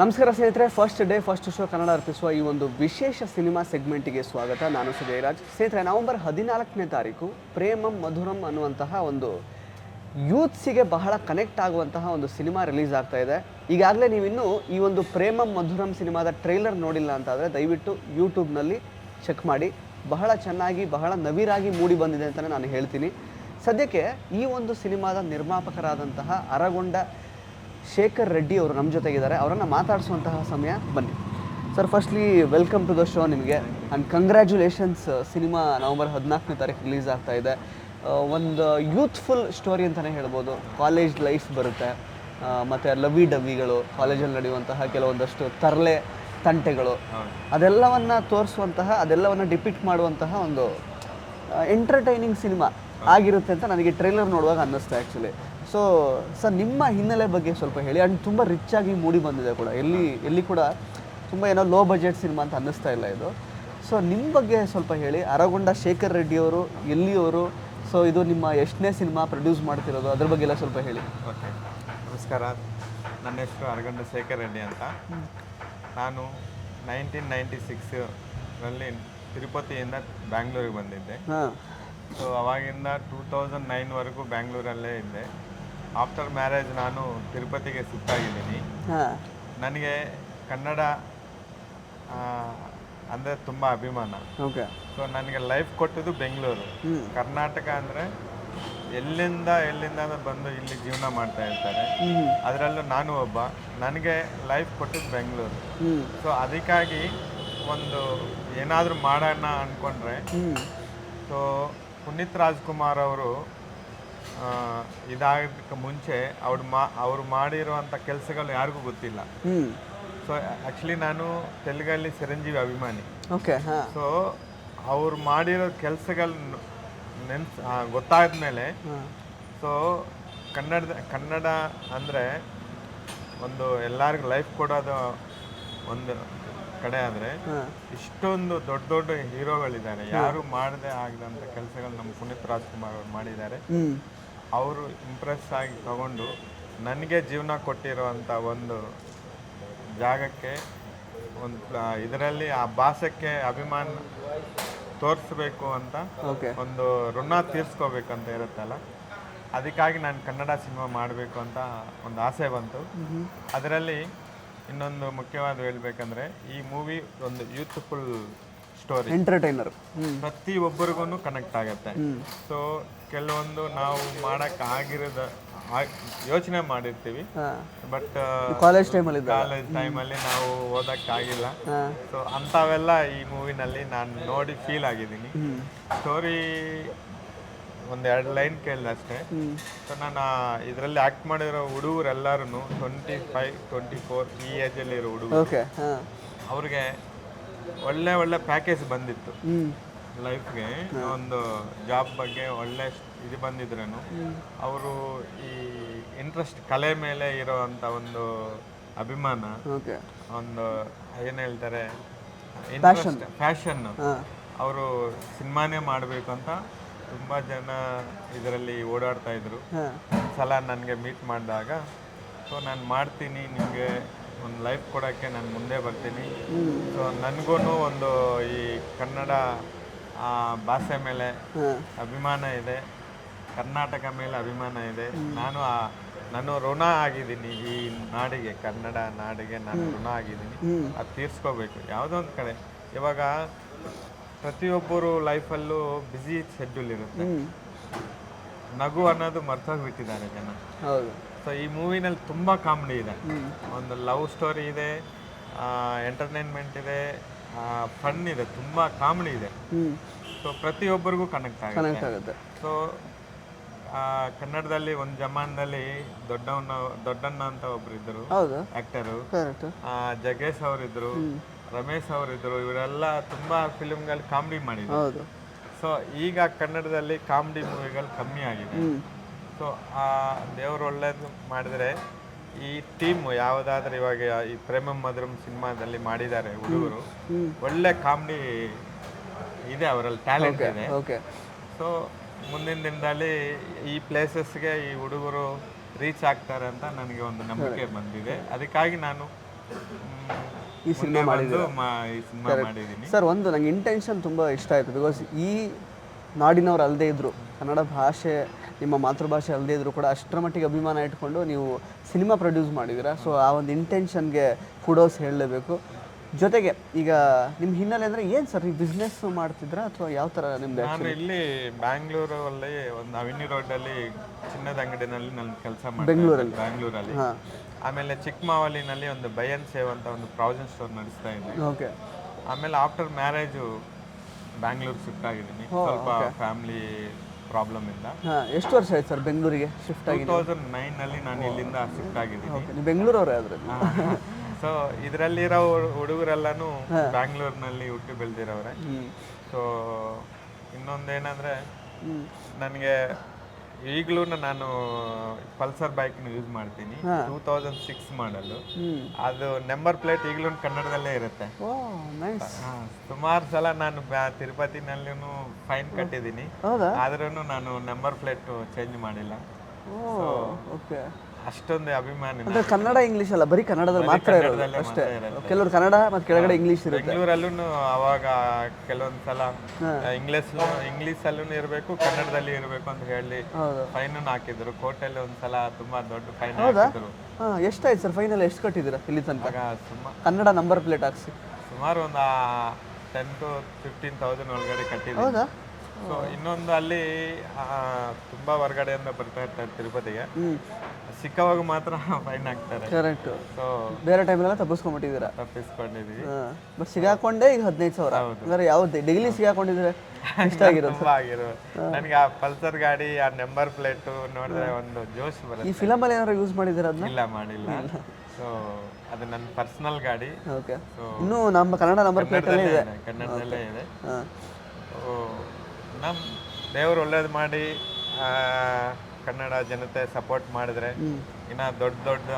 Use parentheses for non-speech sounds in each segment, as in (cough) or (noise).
ನಮಸ್ಕಾರ ಸ್ನೇಹಿತರೆ first day first show Kannada ಅರ್ಪಿಸುವ ಈ ಒಂದು ವಿಶೇಷ ಸಿನಿಮಾ ಸೆಗ್ಮೆಂಟಿಗೆ ಸ್ವಾಗತ. ನಾನು ಸುಜಯರಾಜ್ ಸ್ನೇಹಿತರೆ, ನವೆಂಬರ್ ಹದಿನಾಲ್ಕನೇ ತಾರೀಕು ಪ್ರೇಮಂ, ಮಧುರಂ ಅನ್ನುವಂತಹ ಒಂದು ಯೂತ್ಸಿಗೆ ಬಹಳ ಕನೆಕ್ಟ್ ಆಗುವಂತಹ ಒಂದು ಸಿನಿಮಾ ರಿಲೀಸ್ ಆಗ್ತಾ ಇದೆ. ಈಗಾಗಲೇ ನೀವಿನ್ನೂ ಈ ಒಂದು ಪ್ರೇಮಂ, ಮಧುರಂ ಸಿನಿಮಾದ ಟ್ರೈಲರ್ ನೋಡಿಲ್ಲ ಅಂತಾದರೆ ದಯವಿಟ್ಟು ಯೂಟ್ಯೂಬ್ನಲ್ಲಿ ಚೆಕ್ ಮಾಡಿ. ಬಹಳ ಚೆನ್ನಾಗಿ, ಬಹಳ ನವಿರಾಗಿ ಮೂಡಿ ಬಂದಿದೆ ಅಂತಲೇ ನಾನು ಹೇಳ್ತೀನಿ. ಸದ್ಯಕ್ಕೆ ಈ ಒಂದು ಸಿನಿಮಾದ ನಿರ್ಮಾಪಕರಾದಂತಹ ಅರಗೊಂಡ ಶೇಖರ್ ರೆಡ್ಡಿ ಅವರು ನಮ್ಮ ಜೊತೆಗಿದ್ದಾರೆ. ಅವರನ್ನು ಮಾತಾಡಿಸುವಂತಹ ಸಮಯ ಬನ್ನಿ. Sir firstly welcome to the show ನಿಮಗೆ. ಆ್ಯಂಡ್ ಕಂಗ್ರ್ಯಾಚುಲೇಷನ್ಸ್ ಸಿನಿಮಾ ನವಂಬರ್ ಹದಿನಾಲ್ಕನೇ ತಾರೀಕು ರಿಲೀಸ್ ಆಗ್ತಾ ಇದೆ. ಒಂದು ಯೂತ್ಫುಲ್ ಸ್ಟೋರಿ ಅಂತಲೇ ಹೇಳ್ಬೋದು. ಕಾಲೇಜ್ ಲೈಫ್ ಬರುತ್ತೆ. ಮತ್ತು ಲವಿ ಡವಿಗಳು ಕಾಲೇಜಲ್ಲಿ ನಡೆಯುವಂತಹ ಕೆಲವೊಂದಷ್ಟು ತರಲೆ ತಂಟೆಗಳು. ಅದೆಲ್ಲವನ್ನು ತೋರಿಸುವಂತಹ ಅದೆಲ್ಲವನ್ನು ಡಿಪಿಕ್ಟ್ ಮಾಡುವಂತಹ ಒಂದು ಎಂಟರ್ಟೈನಿಂಗ್ ಸಿನಿಮಾ ಆಗಿರುತ್ತೆ ಅಂತ ನನಗೆ ಟ್ರೈಲರ್ ನೋಡುವಾಗ ಅನ್ನಿಸ್ತು ಆ್ಯಕ್ಚುಲಿ ಸೊ ಸರ್ ನಿಮ್ಮ ಹಿನ್ನೆಲೆ ಬಗ್ಗೆ ಸ್ವಲ್ಪ ಹೇಳಿ. ಆ್ಯಂಡ್ ತುಂಬ ರಿಚ್ ಆಗಿ ಮೂಡಿ ಬಂದಿದೆ ಕೂಡ. ಎಲ್ಲಿ ಎಲ್ಲಿ ಕೂಡ ತುಂಬ ಏನೋ ಲೋ ಬಜೆಟ್ ಸಿನಿಮಾ ಅಂತ ಅನ್ನಿಸ್ತಾ ಇಲ್ಲ ಇದು. ಸೊ ನಿಮ್ಮ ಬಗ್ಗೆ ಸ್ವಲ್ಪ ಹೇಳಿ. ಅರಗೊಂಡ ಶೇಖರ್ ರೆಡ್ಡಿಯವರು ಎಲ್ಲಿಯವರು ಸೊ ಇದು ನಿಮ್ಮ ಎಷ್ಟನೇ ಸಿನಿಮಾ ಪ್ರೊಡ್ಯೂಸ್ ಮಾಡ್ತಿರೋದು? ಅದ್ರ ಬಗ್ಗೆ ಎಲ್ಲ ಸ್ವಲ್ಪ ಹೇಳಿ. ಓಕೆ ನಮಸ್ಕಾರ. ನನ್ನ ಹೆಸರು ಅರಗಂಡ ಶೇಖರ್ ರೆಡ್ಡಿ ಅಂತ. ನಾನು ನೈನ್ಟೀನ್ ನೈಂಟಿ ಸಿಕ್ಸ್ರಲ್ಲಿ ತಿರುಪತಿಯಿಂದ ಬ್ಯಾಂಗ್ಳೂರಿಗೆ ಬಂದಿದ್ದೆ. ಹಾಂ. ಸೊ ಅವಾಗಿಂದ ಟೂ ತೌಸಂಡ್ ನೈನ್ವರೆಗೂ ಬ್ಯಾಂಗ್ಳೂರಲ್ಲೇ ಇದ್ದೆ. ಆಫ್ಟರ್ ಮ್ಯಾರೇಜ್ ನಾನು ತಿರುಪತಿಗೆ ಶಿಫ್ಟ್ ಆಗಿದ್ದೀನಿ ನನಗೆ ಕನ್ನಡ ಅಂದರೆ ತುಂಬ ಅಭಿಮಾನ. ಓಕೆ. ಸೊ ನನಗೆ ಲೈಫ್ ಕೊಟ್ಟಿದ್ದು ಬೆಂಗಳೂರು. ಕರ್ನಾಟಕ ಅಂದರೆ ಎಲ್ಲಿಂದ ಎಲ್ಲಿಂದ ಬಂದು ಇಲ್ಲಿ ಜೀವನ ಮಾಡ್ತಾ ಇರ್ತಾರೆ. ಅದರಲ್ಲೂ ನಾನು ಒಬ್ಬ. ನನಗೆ ಲೈಫ್ ಕೊಟ್ಟಿದ್ದು ಬೆಂಗಳೂರು. ಸೊ ಅದಕ್ಕಾಗಿ ಒಂದು ಏನಾದರೂ ಮಾಡೋಣ ಅಂದ್ಕೊಂಡ್ರೆ ಸೊ ಪುನೀತ್ ರಾಜ್ಕುಮಾರ್ ಅವರು ಇದಾಗೋದಕ್ಕೆ ಮುಂಚೆ ಅವ್ರು ಮಾ ಅವ್ರು ಮಾಡಿರುವಂಥ ಕೆಲಸಗಳು ಯಾರಿಗೂ ಗೊತ್ತಿಲ್ಲ. ಸೊ ಆ್ಯಕ್ಚುಲಿ ನಾನು ತೆಲುಗಲ್ಲಿ ಚಿರಂಜೀವಿ ಅಭಿಮಾನಿ. ಓಕೆ ಸೊ ಅವ್ರು ಮಾಡಿರೋ ಕೆಲಸಗಳು ನೆನ್ಸ್ ಗೊತ್ತಾದ ಮೇಲೆ ಸೊ ಕನ್ನಡದ ಕನ್ನಡ ಅಂದರೆ ಒಂದು ಎಲ್ಲರಿಗೂ ಲೈಫ್ ಕೊಡೋದು ಒಂದು ಕಡೆ ಆದರೆ ಇಷ್ಟೊಂದು ದೊಡ್ಡ ದೊಡ್ಡ ಹೀರೋಗಳಿದ್ದಾರೆ. ಯಾರು ಮಾಡದೆ ಆಗದಂತ ಕೆಲಸಗಳು ನಮ್ಮ ಪುನೀತ್ ರಾಜ್ಕುಮಾರ್ ಅವರು ಮಾಡಿದ್ದಾರೆ. ಅವರು ಇಂಪ್ರೆಸ್ ಆಗಿ ತಗೊಂಡು ನನಗೆ ಜೀವನ ಕೊಟ್ಟಿರುವಂಥ ಒಂದು ಜಾಗಕ್ಕೆ ಒಂದು ಇದರಲ್ಲಿ ಆ ಭಾಷಕ್ಕೆ ಅಭಿಮಾನ ತೋರಿಸ್ಬೇಕು ಅಂತ ಒಂದು ಋಣ ತೀರ್ಸ್ಕೋಬೇಕಂತ ಇರುತ್ತಲ್ಲ ಅದಕ್ಕಾಗಿ ನಾನು ಕನ್ನಡ ಸಿನಿಮಾ ಮಾಡಬೇಕು ಅಂತ ಒಂದು ಆಸೆ ಬಂತು. ಅದರಲ್ಲಿ ಇನ್ನೊಂದು ಮುಖ್ಯವಾದ ಹೇಳ್ಬೇಕಂದ್ರೆ ಈ ಮೂವಿ ಒಂದು ಯೂತ್ಫುಲ್ ಸ್ಟೋರಿ ಎಂಟರ್ಟೈನರ್ ಪ್ರತಿ ಪ್ರತಿಯೊಬ್ಬರಿಗೂ ಕನೆಕ್ಟ್ ಆಗುತ್ತೆ. ಸೊ ಕೆಲವೊಂದು ನಾವು ಮಾಡಕ್ ಆಗಿರೋದ ಯೋಚನೆ ಮಾಡಿರ್ತೀವಿ. ಬಟ್ ಕಾಲೇಜ್ ಟೈಮಲ್ಲಿ ಕಾಲೇಜ್ ಟೈಮಲ್ಲಿ ನಾವು ಓದಕ್ಕಾಗಿಲ್ಲ. ಆಗಿಲ್ಲ ಸೊ ಅಂಥವೆಲ್ಲ ಈ ಮೂವಿನಲ್ಲಿ ನಾನು ನೋಡಿ ಫೀಲ್ ಆಗಿದ್ದೀನಿ. ಸ್ಟೋರಿ ಒಂದೆರಡು ಲೈನ್ ಕೇಳಿದೆ ಅಷ್ಟೇ. ಸೊ ನಾನು ಇದರಲ್ಲಿ ಆ್ಯಕ್ಟ್ ಮಾಡಿರೋ ಹುಡುಗರೆಲ್ಲರೂ ಟ್ವೆಂಟಿ ಫೈವ್ ಟ್ವೆಂಟಿ ಫೋರ್ ಈ ಏಜಲ್ಲಿರೋ ಹುಡುಗರು ಅವ್ರಿಗೆ ಒಳ್ಳೆ ಒಳ್ಳೆ ಪ್ಯಾಕೇಜ್ ಬಂದಿತ್ತು. ಲೈಫ್ಗೆ ಒಂದು ಜಾಬ್ ಬಗ್ಗೆ ಒಳ್ಳೆ ಇದು ಬಂದಿದ್ರೇನು ಅವರು ಈ ಇಂಟ್ರೆಸ್ಟ್ ಕಲೆ ಮೇಲೆ ಇರೋವಂಥ ಒಂದು ಅಭಿಮಾನ ಒಂದು ಏನ್ ಹೇಳ್ತಾರೆ ಇಂಟ್ರೆಸ್ಟ್ ಫ್ಯಾಷನ್ ಅವರು ಸಿನಿಮಾನೇ ಮಾಡಬೇಕು ಅಂತ ತುಂಬ ಜನ ಇದರಲ್ಲಿ ಓಡಾಡ್ತಾ ಇದ್ರು. ಸಲ ನನಗೆ ಮೀಟ್ ಮಾಡಿದಾಗ ಸೊ ನಾನು ಮಾಡ್ತೀನಿ ನಿಮಗೆ ಒಂದು ಲೈಫ್ ಕೊಡೋಕ್ಕೆ ನಾನು ಮುಂದೆ ಬರ್ತೀನಿ. ಸೊ ನನಗೂ ಒಂದು ಈ ಕನ್ನಡ ಭಾಷೆ ಮೇಲೆ ಅಭಿಮಾನ ಇದೆ ಕರ್ನಾಟಕ ಮೇಲೆ ಅಭಿಮಾನ ಇದೆ. ನಾನು ನಾನು ಋಣ ಆಗಿದ್ದೀನಿ ಈ ನಾಡಿಗೆ ಕನ್ನಡ ನಾಡಿಗೆ ನಾನು ಋಣ ಆಗಿದ್ದೀನಿ. ಅದು ತೀರ್ಸ್ಕೋಬೇಕು. ಯಾವುದೋ ಒಂದು ಕಡೆ. ಇವಾಗ ಪ್ರತಿಯೊಬ್ಬರು ಲೈಫಲ್ಲೂ ಬ್ಯುಸಿ ಶೆಡ್ಯೂಲ್ ಇರುತ್ತೆ. ನಗು ಅನ್ನೋದು ಮರ್ತೋಗ್ಬಿಟ್ಟಿದ್ದಾರೆ ಜನ. ಸೊ ಈ ಮೂವಿನಲ್ಲಿ ತುಂಬ ಕಾಮಿಡಿ ಇದೆ. ಒಂದು ಲವ್ ಸ್ಟೋರಿ ಇದೆ ಎಂಟರ್ಟೈನ್ಮೆಂಟ್ ಇದೆ ಫನ್ ಇದೆ ತುಂಬಾ ಕಾಮಿಡಿ ಇದೆ. ಸೊ ಪ್ರತಿಯೊಬ್ಬರಿಗೂ ಕನೆಕ್ಟ್ ಆಗುತ್ತೆ. ಕನೆಕ್ಟ್ ಆಗುತ್ತೆ. ಸೊ ಕನ್ನಡದಲ್ಲಿ ಒಂದ್ ಜಮಾನದಲ್ಲಿ ದೊಡ್ಡವನ ದೊಡ್ಡಣ್ಣ ಅಂತ ಒಬ್ರು ಇದ್ರು ಆಕ್ಟರ್ ಜಗೇಶ್ ಅವರಿದ್ದರು ರಮೇಶ್ ಅವರಿದ್ರು ಇವರೆಲ್ಲ ತುಂಬಾ ಫಿಲ್ಮ್ಗಳು ಕಾಮಿಡಿ ಮಾಡಿದ್ರು. ಸೊ ಈಗ ಕನ್ನಡದಲ್ಲಿ ಕಾಮಿಡಿ ಮೂವಿಗಳು ಕಮ್ಮಿ ಆಗಿದೆ. ಸೊ ಆ ದೇವ್ರು ಒಳ್ಳೇದು ಮಾಡಿದರೆ ಈ ಟೀಮ್ ಯಾವುದಾದ್ರೂ ಇವಾಗ ಈ ಪ್ರೇಮ ಮಧುರಂ ಸಿನಿಮಾದಲ್ಲಿ ಮಾಡಿದ್ದಾರೆ ಹುಡುಗರು. ಒಳ್ಳೆ ಕಾಮಿಡಿ ಇದೆ ಅವರಲ್ಲಿ ಟ್ಯಾಲೆಂಟ್ ಇದೆ. ಓಕೆ ಸೊ ಮುಂದಿನ ದಿನದಲ್ಲಿ ಈ ಪ್ಲೇಸಸ್ಗೆ ಈ ಹುಡುಗರು ರೀಚ್ ಆಗ್ತಾರೆ ಅಂತ ನನಗೆ ಒಂದು ನಂಬಿಕೆ ಬಂದಿದೆ. ಅದಕ್ಕಾಗಿ ನಾನು ಈ ಸಿನಿಮಾ ಮಾಡಿದ್ದೀನಿ. ಸರ್ ಒಂದು ನಂಗೆ ಇಂಟೆನ್ಷನ್ ತುಂಬ ಇಷ್ಟ ಆಯಿತು. ಬಿಕಾಸ್ ಈ ನಾಡಿನವ್ರು ಅಲ್ಲದೆ ಇದ್ದರು ಕನ್ನಡ ಭಾಷೆ ನಿಮ್ಮ ಮಾತೃಭಾಷೆ ಅಲ್ಲದೇ ಇದ್ದರೂ ಕೂಡ ಅಷ್ಟರ ಮಟ್ಟಿಗೆ ಅಭಿಮಾನ ಇಟ್ಕೊಂಡು ನೀವು ಸಿನಿಮಾ ಪ್ರೊಡ್ಯೂಸ್ ಮಾಡಿದ್ದೀರಾ? ಸೊ ಆ ಒಂದು ಇಂಟೆನ್ಷನ್ಗೆ ಕುಡೋಸ್ ಹೇಳಲೇಬೇಕು. ಜೊತೆಗೆ ಈಗ ನಿಮ್ಮ ಹಿನ್ನೆಲೆ ಅಂದರೆ ಏನು ಸರ್ ನೀವು ಬಿಸ್ನೆಸ್ ಮಾಡ್ತಿದ್ರಾ ಅಥವಾ ಯಾವ ಥರ ನಿಮ್ದು ನಾನು ಇಲ್ಲಿ ಬ್ಯಾಂಗ್ಳೂರಲ್ಲಿ ಒಂದು ಅವಿನಿ ರೋಡಲ್ಲಿ ಚಿನ್ನದ ಅಂಗಡಿನಲ್ಲಿ ನನ್ನ ಕೆಲಸ ಮಾಡಿ ಬೆಂಗಳೂರಲ್ಲಿ? ಬ್ಯಾಂಗ್ಳೂರಲ್ಲಿ. ಆಮೇಲೆ ಚಿಕ್ಕಮಾವಲಿನಲ್ಲಿ ಒಂದು ಬಯನ್ ಸೇವ್ ಅಂತ ಒಂದು ಪ್ರಾವಿಷನ್ ಸ್ಟೋರ್ ನಡೆಸ್ತಾ ಇದ್ದೀನಿ ಓಕೆ. ಆಮೇಲೆ ಆಫ್ಟರ್ ಮ್ಯಾರೇಜು ಬ್ಯಾಂಗ್ಳೂರ್ ಶಿಫ್ಟ್ ಆಗಿದ್ದೀನಿ. ಸ್ವಲ್ಪ ಫ್ಯಾಮಿಲಿ ಪ್ರಾಬ್ಲಮ್ ಇಂದ. ಹಾಂ ಎಷ್ಟು ವರ್ಷ ಆಯ್ತು ಸರ್ ಬೆಂಗಳೂರಿಗೆ ಶಿಫ್ಟ್ ಟೂ ಆಗಿ ತೌಸಂಡ್ ನೈನಲ್ಲಿ ನಾನು ಇಲ್ಲಿಂದ ಶಿಫ್ಟ್ ಆಗಿದ್ದೀನಿ. ನೀವು ಬೆಂಗಳೂರವ್ರೆ ಆದರೆ ಸೊ ಇದರಲ್ಲಿರೋ ಹುಡುಗರೆಲ್ಲಾನು ಬ್ಯಾಂಗ್ಳೂರ್ನಲ್ಲಿ ಹುಟ್ಟಿ ಬೆಳೆದಿರೋರೆ ಸೊ ಇನ್ನೊಂದೇನಂದ್ರೆ ನನಗೆ ಈಗಲೂ ನಾನು ಪಲ್ಸರ್ ಬೈಕ್ನ ಯೂಸ್ ಮಾಡ್ತೀನಿ. ಟೂ ತೌಸಂಡ್ ಸಿಕ್ಸ್ ಮಾಡಲು ಅದು ನಂಬರ್ ಪ್ಲೇಟ್ ಈಗಲೂ ಕನ್ನಡದಲ್ಲೇ ಇರುತ್ತೆ. ಸುಮಾರು ಸಲ ನಾನು ತಿರುಪತಿನಲ್ಲೂ ಫೈನ್ ಕಟ್ಟಿದ್ದೀನಿ. ಆದ್ರೂ ನಾನು ನಂಬರ್ ಪ್ಲೇಟ್ ಚೇಂಜ್ ಮಾಡಿಲ್ಲ. ಓಕೆ ಅಷ್ಟೊಂದು ಅಭಿಮಾನಿ ಅಂದ್ರೆ ಕನ್ನಡ ಇಂಗ್ಲಿಷ್ ಅಲ್ಲ ಬರೀ ಕನ್ನಡದಲ್ಲಿ ಮಾತ್ರ ಇರೋದು ಕನ್ನಡದಲ್ಲೇ ಅಷ್ಟೇ. ಮಾತ್ರ. ಕೆಲವರು ಕನ್ನಡ ಮತ್ತು ಕೆಳಗಡೆ ಇಂಗ್ಲಿಷ್ ಇರುತ್ತೆ. ಬೆಂಗಳೂರಲ್ಲೂ ಅವಾಗ ಕೆಲವೊಂದು ಸಲ ಇಂಗ್ಲಿಷ್ ಇಂಗ್ಲಿಷ್ ಅಲ್ಲೂ ಇರಬೇಕು ಕನ್ನಡದಲ್ಲಿ ಇರಬೇಕು ಅಂತ ಹೇಳಿ ಹೌದು. ಫೈನ್ ಹಾಕಿದ್ರು. ಕೋರ್ಟಲ್ಲಿ ಒಂದ್ಸಲ ತುಂಬಾ ದೊಡ್ಡ ಫೈನ್ ಹಾಕಿದ್ರು. ಹಾಂ ಎಷ್ಟಾಯ್ತು ಸರ್ ಫೈನಲ್? ಎಷ್ಟು ಕಟ್ಟಿದ್ದೀರಾ ಇಲ್ಲಿ ತನಕ? ಆಗ ಸುಮಾ ಕನ್ನಡ ನಂಬರ್ ಪ್ಲೇಟ್ ಹಾಕ್ಸಿ. ಸುಮಾರು ಒಂದು ಟೆನ್ ಟು ಫಿಫ್ಟೀನ್ ತೌಸಂಡ್ ಒಳಗಡೆ ಕಟ್ಟಿದ್ರು ಹೌದಾ? ಸೊ ಇನ್ನೊಂದು ಅಲ್ಲಿ ಆ, ತುಂಬಾ ಹೊರಗಡೆಯಿಂದ ಬರ್ತಾ ಇರ್ತಾರೆ ತಿರುಪತಿಗೆ. ಸಿಕ್ಕವಾಗ ಮಾತ್ರ (laughs) ಫೈನ್ ಆಗ್ತಾರೆ. ಕರೆಕ್ಟ್ ಸೊ ಬೇರೆ ಟೈಮ್ ತಪ್ಪಿಸ್ಕೊಂಬಿಟ್ಟಿದ್ದೀರಾ ತಪ್ಪಿಸ್ಕೊಂಡಿದ್ದೀವಿ ಬಟ್ ಸಿಗಾಕೊಂಡೆ ಈಗ ಹದಿನೈದು ಸಾವಿರ. ಅಂದ್ರೆ ಯಾವ್ದು ಡೈಲಿ ಸಿಗಾಕೊಂಡಿದ್ರೆ (laughs) ಎಷ್ಟಾಗಿರೋದು ತುಂಬಾ ಆಗಿರೋ ನನಗೆ ಆ ಪಲ್ಸರ್ ಗಾಡಿ ಆ ನಂಬರ್ ಪ್ಲೇಟು ನೋಡಿದ್ರೆ ಒಂದು ಜೋಶ್ ಈ ಫಿಲಂ ಫಿಲಮಲ್ಲಿ ಏನಾದ್ರು ಯೂಸ್ ಮಾಡಿದ್ದೀರಾ ಅದನ್ನ ಇಲ್ಲ ಮಾಡಿಲ್ಲ. ಸೊ ಅದು ನನ್ನ ಪರ್ಸನಲ್ ಗಾಡಿ. ಓಕೆ ಇನ್ನೂ ನಮ್ಮ ಕನ್ನಡ ನಂಬರ್ ಪ್ಲೇಟಲ್ಲೇ ಇದೆ. ಕನ್ನಡದಲ್ಲೇ ಇದೆ. ನಮ್ಮ ದೇವರು ಒಳ್ಳೇದು ಮಾಡಿ ಕನ್ನಡ ಜನತೆ ಸಪೋರ್ಟ್ ಮಾಡಿದ್ರೆ ಇನ್ನ ದೊಡ್ಡ ದೊಡ್ಡ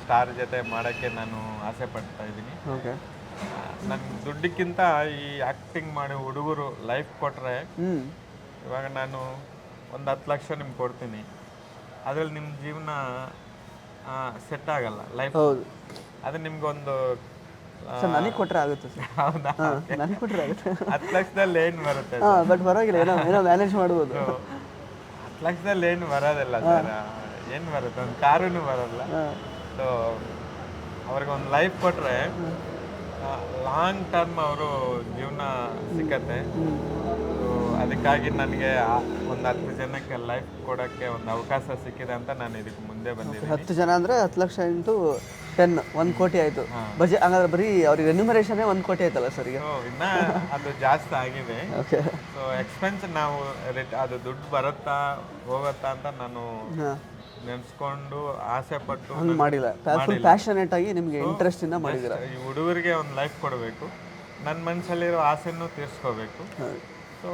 ಸ್ಟಾರ್ ಜೊತೆ ಮಾಡೋಕ್ಕೆ ನಾನು ಆಸೆ ಪಡ್ತಾ ಇದ್ದೀನಿ. ನನ್ನ ದುಡ್ಡಕ್ಕಿಂತ ಈ ಆಕ್ಟಿಂಗ್ ಮಾಡಿ ಹುಡುಗರು ಲೈಫ್ ಕೊಟ್ರೆ ಇವಾಗ ನಾನು ಒಂದು ಹತ್ತು ಲಕ್ಷ ನಿಮ್ಗೆ ಕೊಡ್ತೀನಿ. ಅದ್ರಲ್ಲಿ ನಿಮ್ಮ ಜೀವನ ಸೆಟ್ ಆಗಲ್ಲ ಲೈಫ್ ಅದು ನಿಮ್ಗೊಂದು ನನಗೆ ಕೊಟ್ಟರೆ ಆಗುತ್ತೆ ಹೌದಾ? ನನಗೆ ಕೊಟ್ರೆ ಆಗುತ್ತೆ. (laughs) ಹತ್ತು ಲಕ್ಷದಲ್ಲಿ ಏನು ಬರುತ್ತೆ ಬಟ್ ಪರವಾಗಿಲ್ಲ ಏನೋ ಏನೋ ಮ್ಯಾನೇಜ್ ಮಾಡ್ಬೋದು. ಲಕ್ಷದಲ್ಲಿ ಏನು ಬರೋದಿಲ್ಲ ಸರ್. ಏನು ಬರುತ್ತೆ? ಒಂದು ಕಾರೂ ಬರೋಲ್ಲ ಸೊ ಅವ್ರಿಗೆ ಒಂದು ಲೈಫ್ ಕೊಟ್ಟರೆ ಲಾಂಗ್ ಟರ್ಮ್ ಅವರು ಜೀವನ ಸಿಕ್ಕತ್ತೆ. ಸೊ ಅದಕ್ಕಾಗಿ ನನಗೆ ಒಂದು ಹತ್ತು ಜನಕ್ಕೆ ಲೈಫ್ ಕೊಡೋಕ್ಕೆ ಒಂದು ಅವಕಾಶ ಸಿಕ್ಕಿದೆ ಅಂತ ನಾನು ಇದಕ್ಕೆ ಮುಂದೆ ಬಂದಿದ್ದೀನಿ. ಹತ್ತು ಜನ ಅಂದರೆ ಹತ್ತು ಲಕ್ಷ ಇಂಟು ಟೆನ್ ಒಂದು ಕೋಟಿ ಆಯಿತು. ಬಜೆಟ್ ಹಂಗಾದ್ರೆ ಬರೀ ಅವ್ರಿಗೆ ರೆನ್ಯೂಮರೇಷನ್ ಒಂದು ಕೋಟಿ ಆಯ್ತಲ್ಲ ಸರ್ ಈಗ? ಇನ್ನ ಅದು ಜಾಸ್ತಿ ಆಗಿದೆ. ಓಕೆ ಸೊ ಎಕ್ಸ್ಪೆನ್ಸ್ ನಾವು ರಿಟ್ ಅದು ದುಡ್ಡು ಬರುತ್ತಾ ಹೋಗುತ್ತಾ ಅಂತ ನಾನು ನೆನೆಸ್ಕೊಂಡು ಆಸೆ ಪಟ್ಟು ಹಂಗೆ ಮಾಡಿಲ್ಲ. ಫುಲ್ ಪ್ಯಾಷನೇಟ್ ಆಗಿ ನಿಮಗೆ ಇಂಟ್ರೆಸ್ಟಿಂದ ಮಾಡಿದ್ದೀರಾ? ಈ ಹುಡುಗರಿಗೆ ಒಂದು ಲೈಫ್ ಕೊಡಬೇಕು. ನನ್ನ ಮನಸ್ಸಲ್ಲಿರೋ ಆಸೆನೂ ತೀರಿಸ್ಕೋಬೇಕು. ಸೊ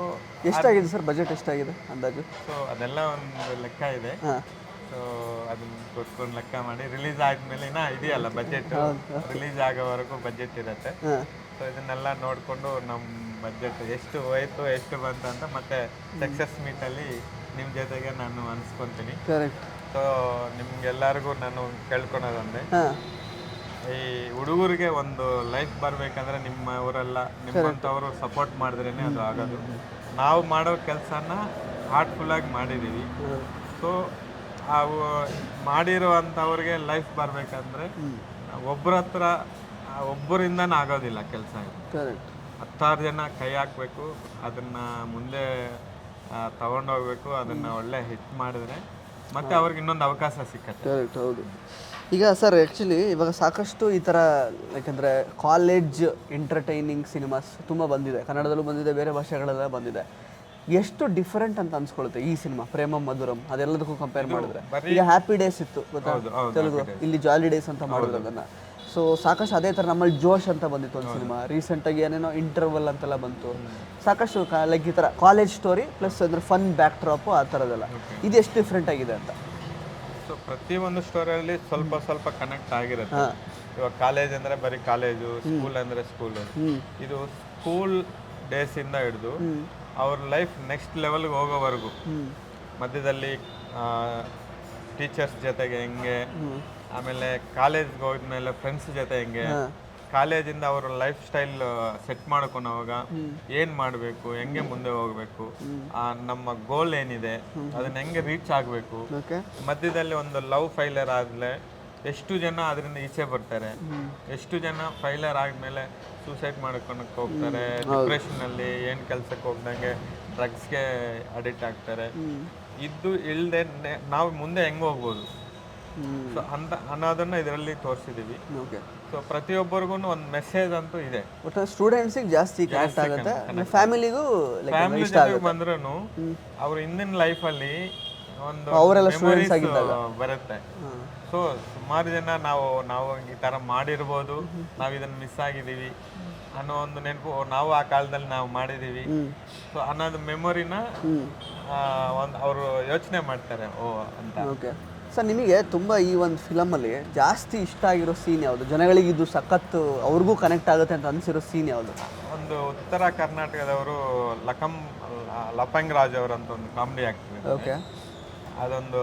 ಎಷ್ಟಾಗಿದೆ ಸರ್ ಬಜೆಟ್ ಎಷ್ಟಾಗಿದೆ ಅಂದಾಜು? ಸೊ ಅದೆಲ್ಲ ಒಂದು ಲೆಕ್ಕ ಇದೆ. ಸೊ ಅದನ್ನ ಕೂತ್ಕೊಂಡು ಲೆಕ್ಕ ಮಾಡಿ ರಿಲೀಸ್ ಆದ್ಮೇಲೆ ಇನ್ನ ಇದೆಯಲ್ಲ ಬಜೆಟ್ ರಿಲೀಸ್ ಆಗೋವರೆಗೂ ಬಜೆಟ್ ಇರತ್ತೆ. ಸೊ ಇದನ್ನೆಲ್ಲ ನೋಡಿಕೊಂಡು ನಮ್ಮ ಬಜೆಟ್ ಎಷ್ಟು ಹೋಯ್ತು ಎಷ್ಟು ಬಂತು ಅಂತ ಮತ್ತೆ ಸಕ್ಸಸ್ ಮೀಟಲ್ಲಿ ನಿಮ್ಮ ಜೊತೆಗೆ ನಾನು ಅನ್ಸ್ಕೊಂತೀನಿ. ಸೊ ನಿಮ್ಗೆಲ್ಲರಿಗೂ ನಾನು ಕೇಳ್ಕೊಳೋದಂದ್ರೆ ಈ ಹುಡುಗರಿಗೆ ಒಂದು ಲೈಫ್ ಬರ್ಬೇಕಂದ್ರೆ ನಿಮ್ಮ ಊರೆಲ್ಲ ನಿಮ್ಮಂಥವ್ರು ಸಪೋರ್ಟ್ ಮಾಡಿದ್ರೇನೆ ಅದು ಆಗೋದು. ನಾವು ಮಾಡೋ ಕೆಲಸನ ಹಾರ್ಟ್ಫುಲ್ಲಾಗಿ ಮಾಡಿದ್ದೀವಿ. ಸೊ ಅವು ಮಾಡಿರುವಂಥವ್ರಿಗೆ ಲೈಫ್ ಬರಬೇಕಂದ್ರೆ ಒಬ್ಬರ ಹತ್ರ ಒಬ್ಬರಿಂದ ಒಬ್ಬರಿಂದನೇ ಆಗೋದಿಲ್ಲ ಕೆಲಸ ಕರೆಕ್ಟ್ ಹತ್ತಾರು ಜನ ಕೈ ಹಾಕಬೇಕು ಅದನ್ನ ಮುಂದೆ ತಗೊಂಡೋಗ್ಬೇಕು ಅದನ್ನ ಒಳ್ಳೆ ಹಿಟ್ ಮಾಡಿದ್ರೆ ಮತ್ತೆ ಅವ್ರಿಗೆ ಇನ್ನೊಂದು ಅವಕಾಶ ಸಿಕ್ಕತ್ತೆ. ಕರೆಕ್ಟ್ ಹೌದು. ಈಗ ಸರ್ ಆ್ಯಕ್ಚುಲಿ ಇವಾಗ ಸಾಕಷ್ಟು ಈ ಥರ ಯಾಕಂದರೆ ಕಾಲೇಜ್ ಎಂಟರ್ಟೈನಿಂಗ್ ಸಿನಿಮಾಸ್ ತುಂಬ ಬಂದಿದೆ. ಕನ್ನಡದಲ್ಲೂ ಬಂದಿದೆ ಬೇರೆ ಭಾಷೆಗಳೆಲ್ಲ ಬಂದಿದೆ. ಎಷ್ಟು ಡಿಫರೆಂಟ್ ಅಂತ ಅನ್ಸ್ಕೊಳುತ್ತೆ ಈ ಸಿನಿಮಾ? ಪ್ರೇಮ ಮಧುರಂ ಅದೆಲ್ಲದಕ್ಕೂ ಕಂಪೇರ್ ಮಾಡಿದ್ರೆ. ಈಗ ಹ್ಯಾಪಿ ಡೇಸ್ ಇತ್ತು ಗೊತ್ತಾ? ತೆಲುಗು. ಇಲ್ಲಿ ಜಾಲಿ ಡೇಸ್ ಅಂತ ಮಾಡಿದ್ರು ಅದನ್ನ ಸೊ ಸಾಕಷ್ಟು ಅದೇ ಥರ ನಮ್ಮಲ್ಲಿ ಜೋಶ್ ಅಂತ ಬಂದಿತ್ತು ಒಂದು ಸಿನಿಮಾ. ರೀಸೆಂಟಾಗಿ ಏನೇನೋ ಇಂಟರ್ವಲ್ ಅಂತೆಲ್ಲ ಬಂತು. ಸಾಕಷ್ಟು ಲೈಕ್ ಈ ಥರ ಕಾಲೇಜ್ ಸ್ಟೋರಿ ಪ್ಲಸ್ ಅಂದ್ರೆ ಫನ್ ಬ್ಯಾಕ್ ಡ್ರಾಪು ಆ ಥರದ್ದೆಲ್ಲ. ಇದು ಎಷ್ಟು ಡಿಫ್ರೆಂಟ್ ಆಗಿದೆ ಅಂತ. ಸೊ ಪ್ರತಿಯೊಂದು ಸ್ಟೋರಿಯಲ್ಲಿ ಸ್ವಲ್ಪ ಸ್ವಲ್ಪ ಕನೆಕ್ಟ್ ಆಗಿರುತ್ತೆ. ಇವಾಗ ಕಾಲೇಜ್ ಅಂದ್ರೆ ಬರೀ ಕಾಲೇಜು ಸ್ಕೂಲ್ ಅಂದ್ರೆ ಸ್ಕೂಲ್ ಇದು ಸ್ಕೂಲ್ ಡೇಸ್ ಇಂದ ಹಿಡಿದು ಅವ್ರ ಲೈಫ್ ನೆಕ್ಸ್ಟ್ ಲೆವೆಲ್ಗೆ ಹೋಗೋವರೆಗೂ. ಮಧ್ಯದಲ್ಲಿ ಟೀಚರ್ಸ್ ಜೊತೆಗೆ ಹೆಂಗೆ ಆಮೇಲೆ ಕಾಲೇಜ್ಗೆ ಹೋದ್ಮೇಲೆ ಫ್ರೆಂಡ್ಸ್ ಜೊತೆ ಹೆಂಗೆ ಕಾಲೇಜಿಂದ ಅವ್ರ ಲೈಫ್ ಸ್ಟೈಲ್ ಸೆಟ್ ಮಾಡ್ಕೊಳವಾಗ ಏನ್ ಮಾಡಬೇಕು ಹೆಂಗೆ ಮುಂದೆ ಹೋಗ್ಬೇಕು ನಮ್ಮ ಗೋಲ್ ಏನಿದೆ ಅದನ್ನ ಹೆಂಗೆ ರೀಚ್ ಆಗಬೇಕು. ಮಧ್ಯದಲ್ಲಿ ಒಂದು ಲವ್ ಫೈಲರ್ ಆದ್ಮೇಲೆ ಎಷ್ಟು ಜನ ಅದರಿಂದ ಈಚೆ ಬರ್ತಾರೆ? ಎಷ್ಟು ಜನ ಫೈಲರ್ ಆದ್ಮೇಲೆ ಸೂಸೈಡ್ ಮಾಡ್ಕೊಳಕ್ಕೆ ಹೋಗ್ತಾರೆ? ಡಿಪ್ರೆಷನ್ ಅಲ್ಲಿ ಏನ್ ಕೆಲ್ಸಕ್ಕೆ ಹೋಗ್ದಂಗೆ ಡ್ರಗ್ಸ್ಗೆ ಅಡಿಕ್ಟ್ ಆಗ್ತಾರೆ. ಇದ್ದು ಇಲ್ದೆ ನೆ- ನಾವು ಮುಂದೆ ಹೆಂಗ್ ಹೋಗ್ಬೋದು? ಸೊ ಅಂತ ಅನ್ನೋದನ್ನ ಇದರಲ್ಲಿ ತೋರಿಸಿದೀವಿ. ಓಕೆ. ಸೊ ಪ್ರತಿಯೊಬ್ಬರಿಗೂ ಒಂದು ಮೆಸೇಜ್ ಅಂತೂ ಇದೆ. ಒಟ್ಟು ಸ್ಟೂಡೆಂಟ್ಸಿಗೆ ಜಾಸ್ತಿ ಕನೆಕ್ಟ್ ಆಗುತ್ತೆ. ಫ್ಯಾಮಿಲಿಗೂ ಫ್ಯಾಮಿಲಿ ಬಂದ್ರೂ ಅವ್ರ ಹಿಂದಿನ ಲೈಫಲ್ಲಿ ಒಂದು ಅವರೆಲ್ಲ ಆಗಿದ್ದಾಗ. ಬರುತ್ತೆ. ಸೊ ಸುಮಾರು ಜನ ನಾವು ನಾವು ಈ ತರ ಮಾಡಿರ್ಬೋದು. ನಾವು ಇದನ್ನ ಮಿಸ್ ಆಗಿದೀವಿ ಅನ್ನೋ ಒಂದು ನೆನಪು ನಾವು ಆ ಕಾಲದಲ್ಲಿ ನಾವು ಮಾಡಿದೀವಿ ಸೊ ಅನ್ನೋದು ಮೆಮೊರಿನ ಒಂದು ಅವರು ಯೋಚನೆ ಮಾಡ್ತಾರೆ ಓ ಅಂತ. ಓಕೆ. ಸರ್ ನಿಮಗೆ ತುಂಬ ಈ ಒಂದು ಫಿಲಮಲ್ಲಿ ಜಾಸ್ತಿ ಇಷ್ಟ ಆಗಿರೋ ಸೀನ್ ಯಾವುದು? ಜನಗಳಿಗೆ ಇದು ಸಖತ್ತು ಅವ್ರಿಗೂ ಕನೆಕ್ಟ್ ಆಗುತ್ತೆ ಅಂತ ಅನಿಸಿರೋ ಸೀನ್ ಯಾವುದು? ಒಂದು ಉತ್ತರ ಕರ್ನಾಟಕದವರು ಲಕಂ ಲಪಂಗ್ ರಾಜ್ ಅವರಂತ ಒಂದು ಕಾಮಿಡಿ ಆಕ್ಟರ್ ಓಕೆ. ಅದೊಂದು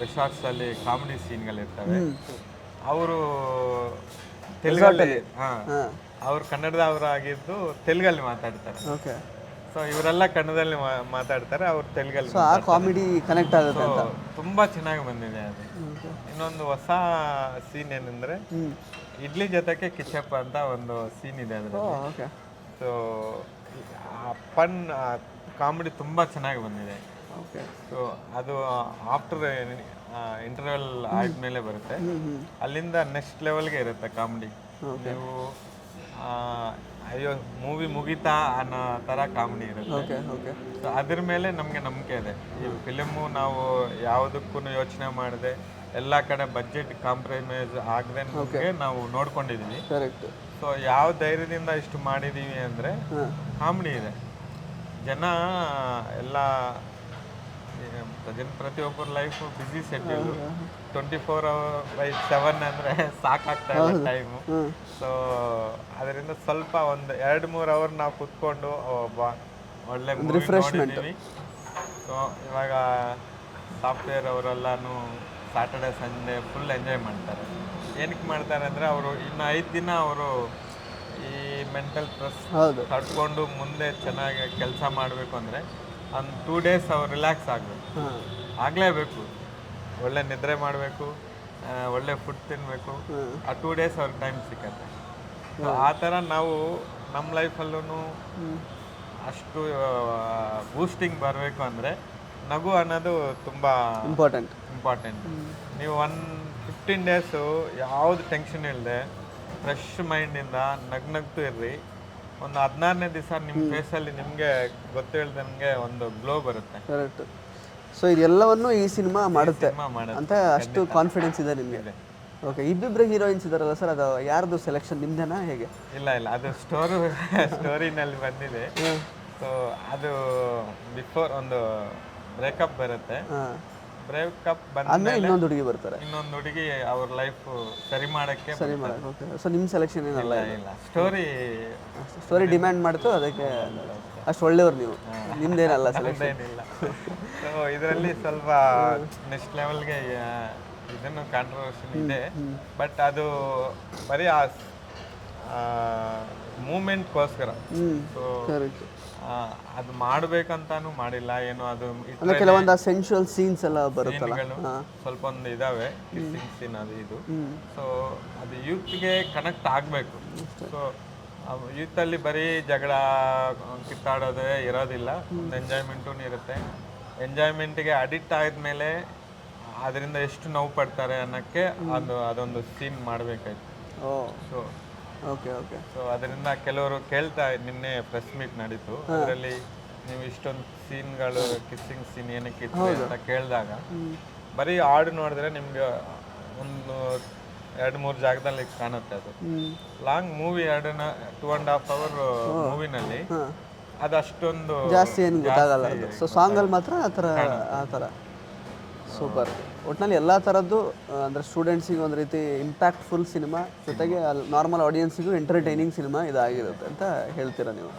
ರಿಸಾರ್ಟ್ಸ್ ಅಲ್ಲಿ ಕಾಮಿಡಿ ಸೀನ್ಗಳಿರ್ತವೆ. ಅವರು ತೆಲುಗಲ್ಲಿ ಹಾ. ಅವ್ರು ಕನ್ನಡದವರಾಗಿದ್ದು ತೆಲುಗಲ್ಲಿ ಮಾತಾಡ್ತಾರೆ. ಓಕೆ. ಸೊ ಇವರೆಲ್ಲ ಕನ್ನಡದಲ್ಲಿ ಮಾತಾಡ್ತಾರೆ ಅವ್ರು ತೆಲುಗಲ್ಲಿ ಆ ಕಾಮಿಡಿ ಕನೆಕ್ಟ್ ಆಗುತ್ತೆ ತುಂಬಾ ಚೆನ್ನಾಗಿ ಬಂದಿದೆ ಅದು. ಇನ್ನೊಂದು ಹೊಸ ಸೀನ್ ಏನಂದ್ರೆ ಇಡ್ಲಿ ಜೊತೆಗೆ ಕಿಚಪ್ ಅಂತ ಒಂದು ಸೀನ್ ಇದೆ ಅದ್ರಲ್ಲಿ. ಓಕೆ. ಸೊ ಆ ಫನ್ ಕಾಮಿಡಿ ತುಂಬಾ ಚೆನ್ನಾಗಿ ಬಂದಿದೆ. ಓಕೆ ಸೊ ಅದು ಆಫ್ಟರ್ ಇಂಟರ್ವೆಲ್ ಆದ್ಮೇಲೆ ಬರುತ್ತೆ. ಅಲ್ಲಿಂದ ನೆಕ್ಸ್ಟ್ ಲೆವೆಲ್ಗೆ ಇರುತ್ತೆ ಕಾಮಿಡಿ ನೀವು ಅಯ್ಯೋ ಮೂವಿ ಮುಗಿತಾ ಅನ್ನೋ ಥರ ಕಾಮಿಡಿ ಇರುತ್ತೆ. ಸೊ ಅದ್ರ ಮೇಲೆ ನಮಗೆ ನಂಬಿಕೆ ಇದೆ. ಈ ಫಿಲಮು ನಾವು ಯಾವುದಕ್ಕೂ ಯೋಚನೆ ಮಾಡಿದೆ ಎಲ್ಲ ಕಡೆ ಬಜೆಟ್ ಕಾಂಪ್ರಮೈಸ್ ಆಗದೆ ನಾವು ನೋಡ್ಕೊಂಡಿದೀವಿ. ಸೊ ಯಾವ ಧೈರ್ಯದಿಂದ ಇಷ್ಟು ಮಾಡಿದೀವಿ ಅಂದ್ರೆ ಕಾಮಿಡಿ ಇದೆ. ಜನ ಎಲ್ಲ ಜನ ಪ್ರತಿಯೊಬ್ಬರ life busy schedule twenty four hour by seven ಅಂದ್ರೆ ಸಾಕಾಗ್ತಾ ಇಲ್ಲ ಟೈಮು ಸೊ ಅದರಿಂದ ಸ್ವಲ್ಪ ಒಂದು ಎರಡು ಮೂರು ಅವರ್ ನಾವು ಕುತ್ಕೊಂಡು ಒಳ್ಳೆ ನೋಡಿದ್ದೀವಿ ಸೊ ಇವಾಗ ಸಾಫ್ಟ್ವೇರ್ ಅವರೆಲ್ಲಾನು ಸಾಟರ್ಡೆ ಸಂಡೇ ಫುಲ್ ಎಂಜಾಯ್ ಮಾಡ್ತಾರೆ. ಏನಕ್ಕೆ ಮಾಡ್ತಾರೆ ಅಂದರೆ ಅವರು ಇನ್ನು ಐದು ದಿನ ಅವರು ಈ ಮೆಂಟಲ್ ಸ್ಟ್ರೆಸ್ ತಡ್ಕೊಂಡು ಮುಂದೆ ಚೆನ್ನಾಗಿ ಕೆಲಸ ಮಾಡಬೇಕು ಅಂದರೆ ಒಂದು ಟೂ ಡೇಸ್ ಅವ್ರು ರಿಲ್ಯಾಕ್ಸ್ ಆಗಬೇಕು. ಆಗಲೇಬೇಕು. ಒಳ್ಳೆ ನಿದ್ರೆ ಮಾಡಬೇಕು ಒಳ್ಳೆ ಫುಡ್ ತಿನ್ನಬೇಕು ಆ ಟೂ ಡೇಸ್ ಅವ್ರಿಗೆ ಟೈಮ್ ಸಿಕ್ಕತ್ತೆ. ಆ ಥರ ನಾವು ನಮ್ಮ ಲೈಫಲ್ಲೂ ಅಷ್ಟು ಬೂಸ್ಟಿಂಗ್ ಬರಬೇಕು ಅಂದರೆ ನಗು ಅನ್ನೋದು ತುಂಬ ಇಂಪಾರ್ಟೆಂಟ್ ಇಂಪಾರ್ಟೆಂಟ್ ನೀವು ಒನ್ ಫಿಫ್ಟೀನ್ ಡೇಸು ಯಾವುದು ಟೆನ್ಷನ್ ಇಲ್ಲದೆ ಫ್ರೆಶ್ ಮೈಂಡಿಂದ ನಗ್ನಗ್ತು ಇರ್ರಿ. ಒಂದು ಹದಿನಾರನೇ ದಿವಸ ನಿಮ್ಮ ಫೇಸಲ್ಲಿ ನಿಮಗೆ ಗೊತ್ತಿಲ್ದಂಗೆ ಒಂದು ಗ್ಲೋ ಬರುತ್ತೆ. ಕರೆಕ್ಟ್ ಸೊ ಇದೆಲ್ಲವನ್ನು ಈ ಸಿನಿಮಾ ಮಾಡುತ್ತೆ ಸಿನಿಮಾ ಅಂತ ಅಷ್ಟು ಕಾನ್ಫಿಡೆನ್ಸ್ ಇದೆ ನಿಮಗೆ. ಓಕೆ ಇಬ್ಬಿಬ್ಬರು ಹೀರೋಯಿನ್ಸ್ ಇದಾರಲ್ಲ ಸರ್ ಅದು ಯಾರ್ದು ಸೆಲೆಕ್ಷನ್ ನಿಮ್ದೇನಾ ಹೇಗೆ? ಇಲ್ಲ ಇಲ್ಲ. ಅದು ಸ್ಟೋರು ಸ್ಟೋರಿನಲ್ಲಿ ಬಂದಿದೆ. ಸೊ ಅದು ಬಿಫೋರ್ ಒಂದು ಬ್ರೇಕಪ್ ಬರುತ್ತೆ. ಹಾಂ ಕಪ್ ಬಂದ ಇನ್ನೊಂದು ಹುಡುಗಿ ಬರ್ತಾರೆ. ಇನ್ನೊಂದು ಹುಡುಗಿ ಅವ್ರ ಲೈಫ್ ಸರಿ ಮಾಡಕ್ಕೆ ಸರಿ ಮಾಡಕ್ಕೆ ಓಕೆ ಸೊ ನಿಮ್ಮ ಸೆಲೆಕ್ಷನ್ ಏನಲ್ಲ ಇಲ್ಲ, ಇಲ್ಲ. ಸ್ಟೋರಿ ಸ್ಟೋರಿ ಡಿಮ್ಯಾಂಡ್ ಮಾಡ್ತು ಅದಕ್ಕೆ ಅಷ್ಟು ಒಳ್ಳೆಯವ್ರು ನೀವು. ನಿಮ್ದೇನಲ್ಲ ಸೆಲೆಕ್ಷನ್ ಏನಿಲ್ಲ ಸೊ ಇದರಲ್ಲಿ ಸ್ವಲ್ಪ ನೆಕ್ಸ್ಟ್ ಲೆವೆಲ್ಗೆ ಇದನ್ನು ಕಾಂಟ್ರವರ್ಷನ್ ಇದೆ. ಬಟ್ ಅದು ಬರೀ ಆ ಮೂಮೆಂಟ್ಗೋಸ್ಕರ. ಕರೆಕ್ಟ್ ಅದು ಮಾಡ್ಬೇಕಂತಾನು ಮಾಡಿಲ್ಲ. ಏನು ಅದು ಅಂದ್ರೆ ಕೆಲವೊಂದು ಸೆನ್ಶುವಲ್ ಸೀನ್ಸ್ ಎಲ್ಲ ಬರುತ್ತಲ್ಲ. ಸ್ವಲ್ಪ ಒಂದು ಇದಾವೆ. ಕಿಸ್ಸಿಂಗ್ ಸೀನ್ ಅದು ಇದು. ಸೊ ಅದು ಯೂತ್ಗೆ ಕನೆಕ್ಟ್ ಆಗಬೇಕು. ಸೊ ಯೂತಲ್ಲಿ ಬರೀ ಜಗಳ ಕಿತ್ತಾಡೋದೇ ಇರೋದಿಲ್ಲ. ಒಂದು ಎಂಜಾಯ್ಮೆಂಟೂ ಇರುತ್ತೆ. ಎಂಜಾಯ್ಮೆಂಟಿಗೆ ಅಡಿಕ್ಟ್ ಆದ್ಮೇಲೆ ಅದರಿಂದ ಎಷ್ಟು ನೋವು ಪಡ್ತಾರೆ ಅನ್ನೋಕ್ಕೆ ಅದು ಅದೊಂದು ಸೀನ್ ಮಾಡಬೇಕಾಯ್ತು. ಸೊ ಓಕೆ ಓಕೆ ಸೊ ಅದರಿಂದ ಕೆಲವರು ಕೇಳ್ತಾ ನಿನ್ನೆ ಪ್ರೆಸ್ ಮೀಟ್ ನಡೀತು. ಅದರಲ್ಲಿ ನೀವು ಇಷ್ಟೊಂದು ಸೀನ್ಗಳು ಕಿಸ್ಸಿಂಗ್ ಸೀನ್ ಏನಕ್ಕೆ ಇತ್ತು ಅಂತ ಕೇಳಿದಾಗ ಬರೀ ಹಾಡು ನೋಡಿದ್ರೆ ನಿಮ್ಗೆ ಒಂದು ಎರಡು ಮೂರು ಜಾಗದಲ್ಲಿ ಕಾಣುತ್ತೆ ಅದು. ಲಾಂಗ್ ಮೂವಿ ಎರಡು ಟೂ ಅಂಡ್ ಹಾಫ್ ಅವರ್ ಮೂವಿನಲ್ಲಿ ಅದಷ್ಟೊಂದು ಜಾಸ್ತಿ ಏನು ಗೊತ್ತಾಗಲ್ಲ ಸೊ ಸಾಂಗಲ್ಲಿ ಮಾತ್ರ ಆ ಥರ ಆ ಥರ. ಸೂಪರ್. ಒಟ್ಟಿನಲ್ಲಿ ಎಲ್ಲ ಥರದ್ದು ಅಂದರೆ ಸ್ಟೂಡೆಂಟ್ಸಿಗೆ ಒಂದು ರೀತಿ ಇಂಪ್ಯಾಕ್ಟ್ಫುಲ್ ಸಿನಿಮಾ ಜೊತೆಗೆ ಅಲ್ಲಿ ನಾರ್ಮಲ್ ಆಡಿಯನ್ಸಿಗೂ ಎಂಟರ್ಟೈನಿಂಗ್ ಸಿನಿಮಾ ಇದಾಗಿರುತ್ತೆ ಅಂತ ಹೇಳ್ತೀರಾ ನೀವು?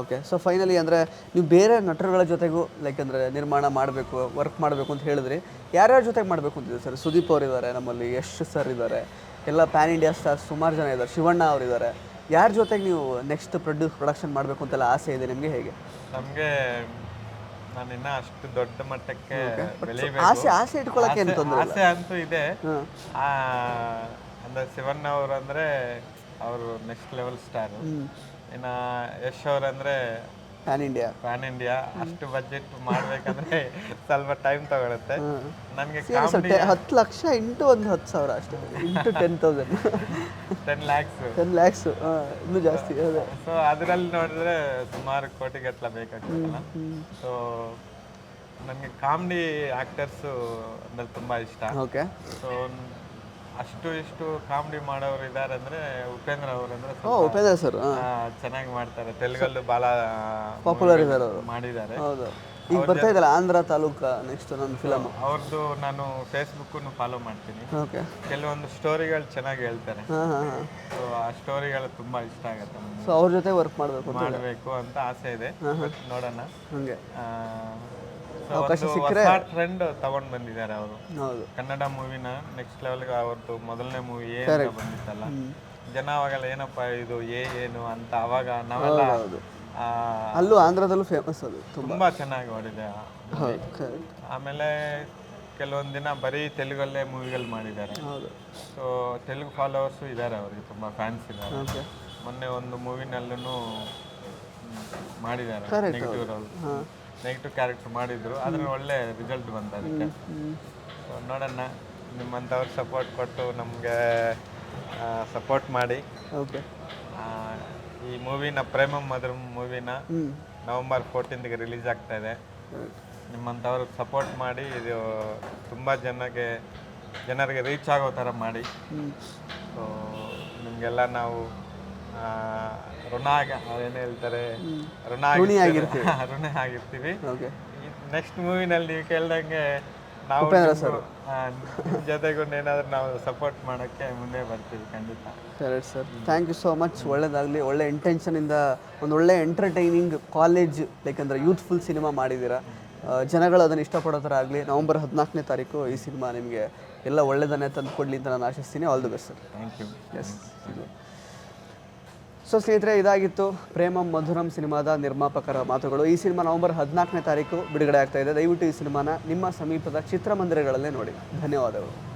ಓಕೆ ಸೊ ಫೈನಲಿ ಅಂದರೆ ನೀವು ಬೇರೆ ನಟರುಗಳ ಜೊತೆಗೂ ಲೈಕ್ ಅಂದರೆ ನಿರ್ಮಾಣ ಮಾಡಬೇಕು ವರ್ಕ್ ಮಾಡಬೇಕು ಅಂತ ಹೇಳಿದ್ರಿ. ಯಾರ್ಯಾರ ಜೊತೆಗೆ ಮಾಡಬೇಕು ಅಂತಿದೆ ಸರ್ ಸುದೀಪ್ ಅವರಿದ್ದಾರೆ ನಮ್ಮಲ್ಲಿ ಯಶ್ ಸರ್ ಇದ್ದಾರೆ ಎಲ್ಲ ಪ್ಯಾನ್ ಇಂಡಿಯಾ ಸ್ಟಾರ್ ಸುಮಾರು ಜನ ಇದ್ದಾರೆ ಶಿವಣ್ಣ ಅವರಿದ್ದಾರೆ ಯಾರ ಜೊತೆಗೆ ನೀವು ನೆಕ್ಸ್ಟ್ ಪ್ರೊಡ್ಯೂಸ್ ಪ್ರೊಡಕ್ಷನ್ ಮಾಡಬೇಕು ಅಂತೆಲ್ಲ ಆಸೆ ಇದೆ ನಿಮಗೆ ಹೇಗೆ? ನಮಗೆ ನಾನು ಇನ್ನ ಅಷ್ಟು ದೊಡ್ಡ ಮಟ್ಟಕ್ಕೆ ಬೆಳಿಬೇಕು. ಆಸೆ ಆಸೆ ಇಟ್ಕೊಳ್ಳೋಕೆ ಏನು ತೊಂದರೆ ಇಲ್ಲ? ಆಸೆ ಅಂತೂ ಇದೆ. ಆ, ಅಂದ್ರೆ ಶಿವಣ್ಣ ಅವರು ಅಂದ್ರೆ ಅವರು ನೆಕ್ಸ್ಟ್ ಲೆವೆಲ್ ಸ್ಟಾರ್ ಇನ್ನ ಯಶ್ ಅವ್ರಂದ್ರೆ ಪ್ಯಾನ್ ಇಂಡಿಯಾ ಪ್ಯಾನ್ ಇಂಡಿಯಾ ಅಷ್ಟು ಬಜೆಟ್ ಮಾಡ್ಬೇಕಂದ್ರೆ ಸ್ವಲ್ಪ ಟೈಮ್ ತಗೊಳುತ್ತೆ. ನನಗೆ ಕಾಮಿಡಿ ಹತ್ತು ಲಕ್ಷ ಇಂಟು ಒಂದು ಹತ್ತು ಸಾವಿರ ಅಷ್ಟೇ. Into ten thousand ten lakhs ten lakhs ಇನ್ನೂ ಜಾಸ್ತಿ ಸೊ ಅದರಲ್ಲಿ ನೋಡಿದ್ರೆ ಸುಮಾರು ಕೋಟಿಗಟ್ಟಲೆ ಬೇಕಾಗ್ತದಲ್ಲ? ಸೊ ನನಗೆ ಕಾಮಿಡಿ ಆಕ್ಟರ್ಸು ಅಂದ್ರೆ ತುಂಬ ಇಷ್ಟ. ಓಕೆ ಸೊ ಅಷ್ಟು ಇಷ್ಟು ಕಾಮಿಡಿ ಮಾಡೋರು ಇದ್ದಾರೆ ಅಂದ್ರೆ ಉಪೇಂದ್ರ ಅವರು ಅಂದ್ರೆ ಓ ಉಪೇಂದ್ರ ಸರ್ ಚೆನ್ನಾಗಿ ಮಾಡ್ತಾರೆ. ತೆಲುಗಲ್ಲೂ ಬಹಳ ಪಾಪ್ಯುಲರ್ ಇದ್ದಾರೆ ಅವರು. ಮಾಡಿದ್ದಾರೆ. ಹೌದು. ಈಗ ಬರ್ತಾ ಇದಲ್ಲ ಆಂಧ್ರ ತಾಲೂಕ ನೆಕ್ಸ್ಟ್ ನನ್ನ ಫಿಲಮ್ ಅವ್ರದ್ದು ನಾನು ಫೇಸ್ಬುಕ್ ಫಾಲೋ ಮಾಡ್ತೀನಿ. ಓಕೆ. ಕೆಲವೊಂದು ಸ್ಟೋರಿಗಳು ಚೆನ್ನಾಗಿ ಹೇಳ್ತಾರೆ. ಹಾಂ ಹಾಂ ಹಾಂ. ಸೊ ಆ ಸ್ಟೋರಿಗಳು ತುಂಬಾ ಇಷ್ಟ ಆಗುತ್ತೆ. ಸೊ ಅವ್ರ ಜೊತೆ ವರ್ಕ್ ಮಾಡಬೇಕು ಅಂತ ಮಾಡಬೇಕು ಅಂತ ಆಸೆ ಇದೆ. ನೋಡೋಣ. ಹಂಗೆ. ಆ, ಸಿಕ್ಕರೆ ಟ್ರೆಂಡ್ ತಗೊಂಡ್ ಬಂದಿದ್ದಾರೆ ಅವರು. ಹೌದು. ಕನ್ನಡ ಮೂವಿನ ನೆಕ್ಸ್ಟ್ ಲೆವೆಲ್ಗೆ ಅವ್ರದ್ದು ಮೊದಲನೇ ಮೂವಿ ಏ ಅಂತ ಬಂದಿತ್ತಲ್ಲ. ಜನ ಅವಾಗೆಲ್ಲ ಏನಪ್ಪ ಇದು ಏ ಏನು ಅಂತ ಅವಾಗ ನಾವೆಲ್ಲ ಅಲ್ಲೂ ಆಂಧ್ರದಲ್ಲೂ ಫೇಮಸ್ ಅದು ತುಂಬಾ. ಚೆನ್ನಾಗಿ ಓಡಿದೆ. ಆಮೇಲೆ ಕೆಲವೊಂದು ದಿನ ಬರೀ ತೆಲುಗಲ್ಲೇ ಮೂವಿಗಳು ಮಾಡಿದ್ದಾರೆ. ಸೊ ತೆಲುಗು ಫಾಲೋವರ್ಸು ಇದ್ದಾರೆ ಅವರಿಗೆ ತುಂಬಾ ಫ್ಯಾನ್ಸ್ ಇದ್ದಾರೆ. ಮೊನ್ನೆ ಒಂದು ಮೂವಿನಲ್ಲೂ ಮಾಡಿದ್ದಾರೆ ನೆಗೆಟಿವ್ ರೋಲ್ ನೆಗೆಟಿವ್ ಕ್ಯಾರೆಕ್ಟರ್ ಮಾಡಿದ್ರು ಅದ್ರ ಒಳ್ಳೆ ರಿಸಲ್ಟ್ ಬಂತ ಅದಕ್ಕೆ. ಸೊ ನೋಡೋಣ ನಿಮ್ಮಂಥವ್ರು ಸಪೋರ್ಟ್ ಕೊಟ್ಟು ನಮಗೆ ಸಪೋರ್ಟ್ ಮಾಡಿ. ಓಕೆ ಈ ಮೂವಿನ ಪ್ರೇಮಂ ಮದ್ರ ಮೂವಿನ ನವೆಂಬರ್ ಫೋರ್ಟೀನ್ಗೆ ರಿಲೀಸ್ ಆಗ್ತಾ ಇದೆ. ನಿಮ್ಮಂಥವ್ರು ಸಪೋರ್ಟ್ ಮಾಡಿ ಇದು ತುಂಬ ಜನಕ್ಕೆ ಜನರಿಗೆ ರೀಚ್ ಆಗೋ ಥರ ಮಾಡಿ. ಸೊ ನಿಮಗೆಲ್ಲ ನಾವು ಋಣ ಏನು ಹೇಳ್ತಾರೆ? ಋಣ ಆಗಿರ್ತೀವಿ. (laughs) ಋಣ ಆಗಿರ್ತೀವಿ. ನೆಕ್ಸ್ಟ್ ಮೂವಿನಲ್ಲಿ ನೀವು ಕೇಳ್ದಂಗೆ ನಾವು ಜೊತೆಗೂ ಏನಾದ್ರು ನಾವು ಸಪೋರ್ಟ್ ಮಾಡೋಕ್ಕೆ ಮುಂದೆ ಬರ್ತೀವಿ ಖಂಡಿತ. ಸರಿ sir thank you so much ಒಳ್ಳೇದಾಗಲಿ. ಒಳ್ಳೆ ಇಂಟೆನ್ಷನಿಂದ ಒಂದು ಒಳ್ಳೆ ಎಂಟರ್ಟೈನಿಂಗ್ ಕಾಲೇಜ್ ಲೈಕ್ ಅಂದರೆ ಯೂತ್ಫುಲ್ ಸಿನಿಮಾ ಮಾಡಿದ್ದೀರಾ ಜನಗಳು ಅದನ್ನು ಇಷ್ಟಪಡೋ ಥರ ಆಗಲಿ. ನವಂಬರ್ ಹದಿನಾಲ್ಕನೇ ತಾರೀಕು ಈ ಸಿನಿಮಾ ನಿಮಗೆ ಎಲ್ಲ ಒಳ್ಳೆಯದನ್ನೇ ತಂದು ಕೊಡಲಿ ಅಂತ ನಾನು ಆಶಿಸ್ತೀನಿ. All the best sir thank you S so ಸ್ನೇಹಿತರೆ, ಇದಾಗಿತ್ತು ಪ್ರೇಮಂ ಮಧುರಂ ಸಿನಿಮಾದ ನಿರ್ಮಾಪಕರ ಮಾತುಗಳು. ಈ ಸಿನಿಮಾ ನವೆಂಬರ್ ಹದಿನಾಲ್ಕನೇ ತಾರೀಕು ಬಿಡುಗಡೆ ಆಗ್ತಾ ಇದೆ. ದಯವಿಟ್ಟು ಈ ಸಿನಿಮಾನ ನಿಮ್ಮ ಸಮೀಪದ ಚಿತ್ರಮಂದಿರಗಳಲ್ಲೇ ನೋಡಿ. ಧನ್ಯವಾದಗಳು.